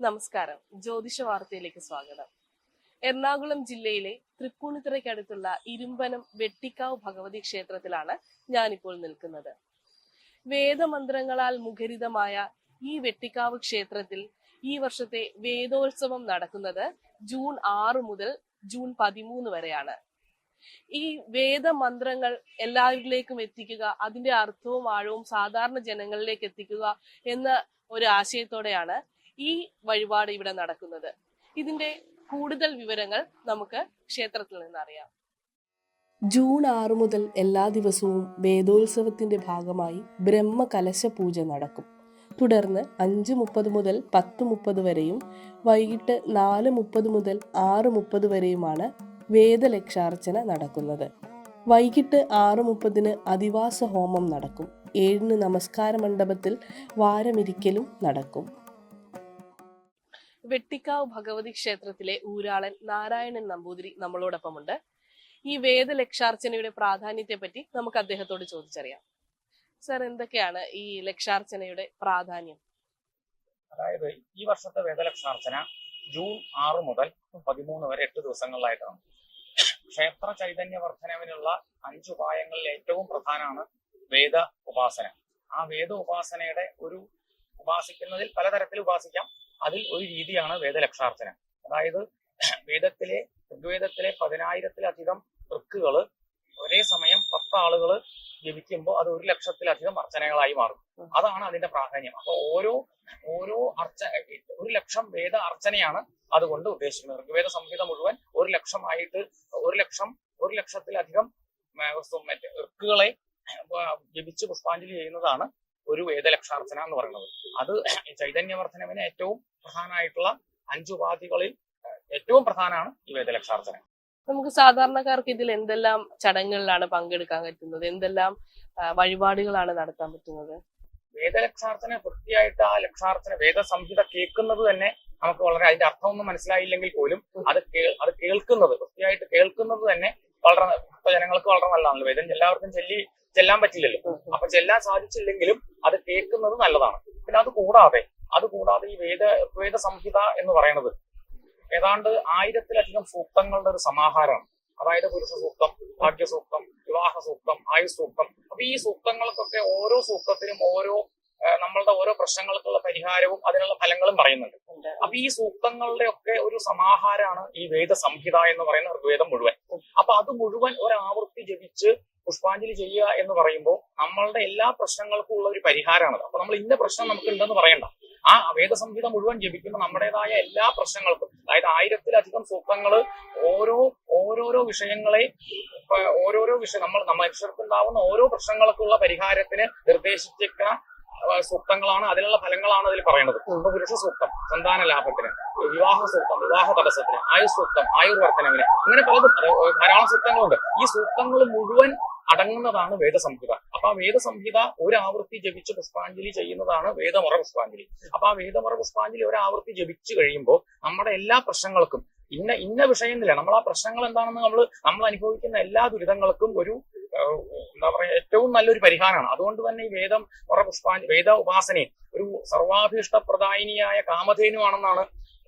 നമസ്കാരം. ജ്യോതിഷ വാർത്തയിലേക്ക് സ്വാഗതം. എറണാകുളം ജില്ലയിലെ തൃപ്പൂണിത്തുറയ്ക്കടുത്തുള്ള ഇരുമ്പനം വെട്ടിക്കാവ് ഭഗവതി ക്ഷേത്രത്തിലാണ് ഞാനിപ്പോൾ നിൽക്കുന്നത്. വേദമന്ത്രങ്ങളാൽ മുഖരിതമായ ഈ വെട്ടിക്കാവ് ക്ഷേത്രത്തിൽ ഈ വർഷത്തെ വേദോത്സവം നടക്കുന്നത് ജൂൺ ആറ് മുതൽ ജൂൺ പതിമൂന്ന് വരെയാണ്. ഈ വേദമന്ത്രങ്ങൾ എല്ലാവരിലേക്കും എത്തിക്കുക അതിന്റെ അർത്ഥവും ആഴവും സാധാരണ ജനങ്ങളിലേക്ക് എത്തിക്കുക എന്ന ഒരു ആശയത്തോടെയാണ് ഈ വഴിപാട് ഇവിടെ നടക്കുന്നത്. ഇതിന്റെ കൂടുതൽ വിവരങ്ങൾ നമുക്ക് ക്ഷേത്രത്തിൽ നിന്ന് അറിയാം. ജൂൺ ആറ് മുതൽ എല്ലാ ദിവസവും വേദോത്സവത്തിന്റെ ഭാഗമായി ബ്രഹ്മ കലശ പൂജ നടക്കും. തുടർന്ന് അഞ്ച് മുപ്പത് മുതൽ പത്ത് മുപ്പത് വരെയും വൈകിട്ട് നാല് മുപ്പത് മുതൽ ആറ് മുപ്പത് വരെയുമാണ് വേദലക്ഷാർച്ചന നടക്കുന്നത്. വൈകിട്ട് ആറ് മുപ്പതിന് അധിവാസ ഹോമം നടക്കും. ഏഴിന് നമസ്കാര മണ്ഡപത്തിൽ വാരമിരിക്കലും നടക്കും. വെട്ടിക്കാവ് ഭഗവതി ക്ഷേത്രത്തിലെ ഊരാളൻ നാരായണൻ നമ്പൂതിരി നമ്മളോടൊപ്പമുണ്ട്. ഈ വേദലക്ഷാർച്ചനയുടെ പ്രാധാന്യത്തെ പറ്റി നമുക്ക് അദ്ദേഹത്തോട് ചോദിച്ചറിയാം. സർ എന്തൊക്കെയാണ് ഈ ലക്ഷാർച്ചനയുടെ പ്രാധാന്യം? അതായത് ഈ വർഷത്തെ വേദലക്ഷാർച്ചന ജൂൺ ആറ് മുതൽ പതിമൂന്ന് വരെ എട്ട് ദിവസങ്ങളിലായിട്ടാണ്. ക്ഷേത്ര ചൈതന്യ വർധനവിനുള്ള അഞ്ച് ഉപായങ്ങളിൽ ഏറ്റവും പ്രധാനമാണ് വേദ ഉപാസന. ആ വേദ ഉപാസനയുടെ ഒരു ഉപാസിക്കുന്നതിൽ പലതരത്തിൽ ഉപാസിക്കാം. അതിൽ ഒരു രീതിയാണ് വേദലക്ഷാർച്ചന അതായത് വേദത്തിലെ ഋഗ്വേദത്തിലെ പതിനായിരത്തിലധികം ഋക്കുകൾ ഒരേ സമയം പത്ത് ആളുകൾ ജപിക്കുമ്പോൾ അത് ഒരു ലക്ഷത്തിലധികം അർച്ചനകളായി മാറും. അതാണ് അതിന്റെ പ്രാധാന്യം. അപ്പൊ ഓരോ ഓരോ അർച്ച ഒരു ലക്ഷം വേദ അർച്ചനയാണ് അതുകൊണ്ട് ഉദ്ദേശിക്കുന്നത്. ഋഗ്വേദ സംഹിത മുഴുവൻ ഒരു ലക്ഷമായിട്ട് ഒരു ലക്ഷം ഒരു ലക്ഷത്തിലധികം മറ്റേ ഋക്കുകളെ ജപിച്ച് പുഷ്പാഞ്ജലി ചെയ്യുന്നതാണ് ഒരു വേദലക്ഷാർച്ചന എന്ന് പറയുന്നത്. അത് ചൈതന്യവർദ്ധനവിന് ഏറ്റവും പ്രധാനമായിട്ടുള്ള അഞ്ചു ഉപാധികളിൽ ഏറ്റവും പ്രധാനമാണ് ഈ വേദലക്ഷാർച്ചന നമുക്ക് സാധാരണക്കാർക്ക് ഇതിൽ എന്തെല്ലാം ചടങ്ങുകളിലാണ് പങ്കെടുക്കാൻ പറ്റുന്നത്? എന്തെല്ലാം വഴിപാടുകളാണ് നടത്താൻ പറ്റുന്നത്? വേദലക്ഷാർച്ചന വൃത്തിയായിട്ട് ആ ലക്ഷാർച്ചന വേദസംഹിത കേൾക്കുന്നത് തന്നെ നമുക്ക് വളരെ അതിന്റെ അർത്ഥമൊന്നും മനസ്സിലായില്ലെങ്കിൽ പോലും അത് കേൾ അത് കേൾക്കുന്നത് വൃത്തിയായിട്ട് കേൾക്കുന്നത് തന്നെ വളരെ ജനങ്ങൾക്ക് വളരെ നല്ലതാണല്ലോ. വേദം എല്ലാവർക്കും ചെല്ലി ചെല്ലാൻ പറ്റില്ലല്ലോ. അപ്പൊ ചെല്ലാൻ സാധിച്ചില്ലെങ്കിലും അത് കേൾക്കുന്നത് നല്ലതാണ്. പിന്നെ അത് കൂടാതെ അത് കൂടാതെ ഈ വേദ വേദ സംഹിത എന്ന് പറയുന്നത് ഏതാണ്ട് ആയിരത്തിലധികം സൂക്തങ്ങളുടെ ഒരു സമാഹാരമാണ്. അതായത് പുരുഷ സൂക്തം ഭാഗ്യ സൂക്തം വിവാഹ സൂക്തം ആയുസ് സൂക്തം അപ്പൊ ഈ സൂക്തങ്ങൾക്കൊക്കെ ഓരോ സൂക്തത്തിനും ഓരോ നമ്മളുടെ ഓരോ പ്രശ്നങ്ങൾക്കുള്ള പരിഹാരവും അതിനുള്ള ഫലങ്ങളും പറയുന്നുണ്ട്. അപ്പൊ ഈ സൂക്തങ്ങളുടെ ഒക്കെ ഒരു സമാഹാരമാണ് ഈ വേദ സംഹിത എന്ന് പറയുന്ന ഋഗ്വേദം മുഴുവൻ. അപ്പൊ അത് മുഴുവൻ ഒരാവൃത്തി ജപിച്ച് പുഷ്പാഞ്ജലി ചെയ്യുക എന്ന് പറയുമ്പോൾ നമ്മളുടെ എല്ലാ പ്രശ്നങ്ങൾക്കും ഉള്ള ഒരു പരിഹാരമാണ്. അപ്പൊ നമ്മൾ ഇന്ന പ്രശ്നം നമുക്ക് ഉണ്ടെന്ന് പറയണ്ട. ആ വേദസംഹിത മുഴുവൻ ജപിക്കുമ്പോൾ നമ്മുടേതായ എല്ലാ പ്രശ്നങ്ങൾക്കും അതായത് ആയിരത്തിലധികം സൂക്തങ്ങൾ ഓരോ ഓരോരോ വിഷയങ്ങളെ ഓരോരോ വിഷയം നമ്മൾ മനുഷ്യർക്കുണ്ടാവുന്ന ഓരോ പ്രശ്നങ്ങൾക്കുള്ള പരിഹാരത്തിന് നിർദ്ദേശിച്ചിരിക്കുന്ന സൂക്തങ്ങളാണ് അതിനുള്ള ഫലങ്ങളാണ് അതിൽ പറയുന്നത്. ഇപ്പൊ പുരുഷ സൂക്തം സന്താന ലാഭത്തിന് വിവാഹ സൂക്തം വിവാഹ തടസ്സത്തിന് ആയുസ് സൂക്തം ആയുർവർത്തനവിന് അങ്ങനെ പലതും ധാരാളം സൂക്തങ്ങളുണ്ട്. ഈ സൂക്തങ്ങൾ മുഴുവൻ അടങ്ങുന്നതാണ് വേദസംഹിത. അപ്പൊ ആ വേദസംഹിത ഒരാവൃത്തി ജപിച്ച് പുഷ്പാഞ്ജലി ചെയ്യുന്നതാണ് വേദമുറ പുഷ്പാഞ്ജലി. അപ്പൊ ആ വേദമുറ പുഷ്പാഞ്ജലി ഒരാവൃത്തി ജപിച്ചു കഴിയുമ്പോൾ നമ്മുടെ എല്ലാ പ്രശ്നങ്ങൾക്കും ഇന്ന ഇന്ന വിഷയമില്ല നമ്മൾ ആ പ്രശ്നങ്ങൾ എന്താണെന്ന് നമ്മൾ നമ്മൾ അനുഭവിക്കുന്ന എല്ലാ ദുരിതങ്ങൾക്കും ഒരു എന്താ പറയാ ഏറ്റവും നല്ലൊരു പരിഹാരമാണ്. അതുകൊണ്ട് തന്നെ ഈ വേദം പുഷ്പാഞ്ജലി വേദ ഉപാസനയും ഒരു സർവാഭീഷ്ടപ്രദായിനിയായ കാമധേനുവാണെന്നാണ്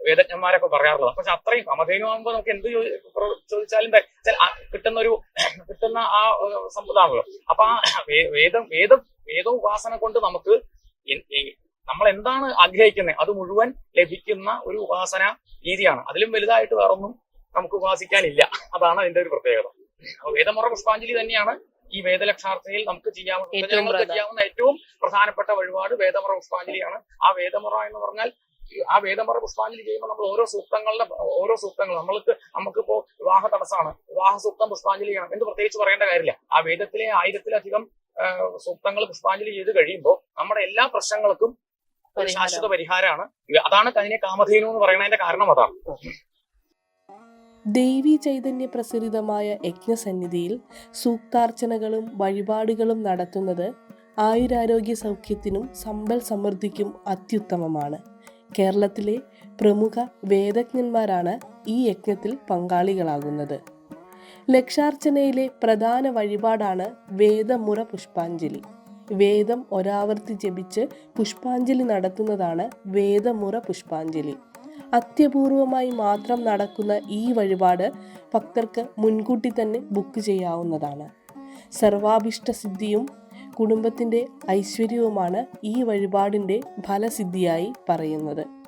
വേദജ്ഞന്മാരൊക്കെ പറയാറുള്ളത്. പക്ഷെ അത്രയും കാമധേനു ആകുമ്പോൾ നമുക്ക് എന്ത് ചോദിച്ചാലും കിട്ടുന്ന ഒരു കിട്ടുന്ന ആ ഏഹ്, സമ്പ്രദായമാണല്ലോ. അപ്പൊ ആ വേദം വേദം വേദ ഉപാസന കൊണ്ട് നമുക്ക് നമ്മൾ എന്താണ് ആഗ്രഹിക്കുന്നത് അത് മുഴുവൻ ലഭിക്കുന്ന ഒരു ഉപാസന രീതിയാണ്. അതിലും വലുതായിട്ട് വേറൊന്നും നമുക്ക് ഉപാസിക്കാനില്ല. അതാണ് അതിന്റെ ഒരു പ്രത്യേകത. അപ്പൊ വേദമുറ പുഷ്പാഞ്ജലി തന്നെയാണ് ഈ വേദലക്ഷാർത്ഥയിൽ നമുക്ക് ചെയ്യാവുന്ന ഏറ്റവും ചെയ്യാവുന്ന ഏറ്റവും പ്രധാനപ്പെട്ട വഴിപാട് വേദമുറ പുഷ്പാഞ്ജലിയാണ്. ആ വേദമുറ എന്ന് പറഞ്ഞാൽ ആ വേദമറ പുഷ്പാഞ്ജലി ചെയ്യുമ്പോൾ നമ്മൾ ഓരോ സൂക്തങ്ങളുടെ ഓരോ സൂക്തങ്ങൾ നമ്മൾക്ക് നമുക്കിപ്പോ വിവാഹ തടസ്സമാണ്. വിവാഹ സൂക്തം പുഷ്പാഞ്ജലി ചെയ്യണം. എന്ന് പ്രത്യേകിച്ച് പറയേണ്ട കാര്യമില്ല. ആ വേദത്തിലെ ആയിരത്തിലധികം സൂക്തങ്ങൾ പുഷ്പാഞ്ജലി ചെയ്ത് കഴിയുമ്പോൾ നമ്മുടെ എല്ലാ പ്രശ്നങ്ങൾക്കും ഒരു പരിഹാരം. ശാശ്വത പരിഹാരമാണ്. അതാണ് അതിനെ കാമധേനു എന്ന് പറയുന്നതിന്റെ കാരണം അതാണ്. ദേവി ചൈതന്യ പ്രസരിതമായ യജ്ഞസന്നിധിയിൽ സൂക്താർച്ചനകളും വഴിപാടുകളും നടത്തുന്നത് ആയുരാരോഗ്യ സൗഖ്യത്തിനും സമ്പൽ സമൃദ്ധിക്കും അത്യുത്തമമാണ്. കേരളത്തിലെ പ്രമുഖ വേദജ്ഞന്മാരാണ് ഈ യജ്ഞത്തിൽ പങ്കാളികളാകുന്നത്. ലക്ഷാർച്ചനയിലെ പ്രധാന വഴിപാടാണ് വേദമുറ പുഷ്പാഞ്ജലി. വേദം ഒരാവർത്തി ജപിച്ച് പുഷ്പാഞ്ജലി നടത്തുന്നതാണ് വേദമുറ പുഷ്പാഞ്ജലി. അത്യപൂർവമായി മാത്രം നടക്കുന്ന ഈ വഴിപാട് ഭക്തർക്ക് മുൻകൂട്ടി തന്നെ ബുക്ക് ചെയ്യാവുന്നതാണ്. സർവാഭിഷ്ട സിദ്ധിയും കുടുംബത്തിന്റെ ഐശ്വര്യവുമാണ് ഈ വഴിപാടിന്റെ ഫലസിദ്ധിയായി പറയുന്നത്.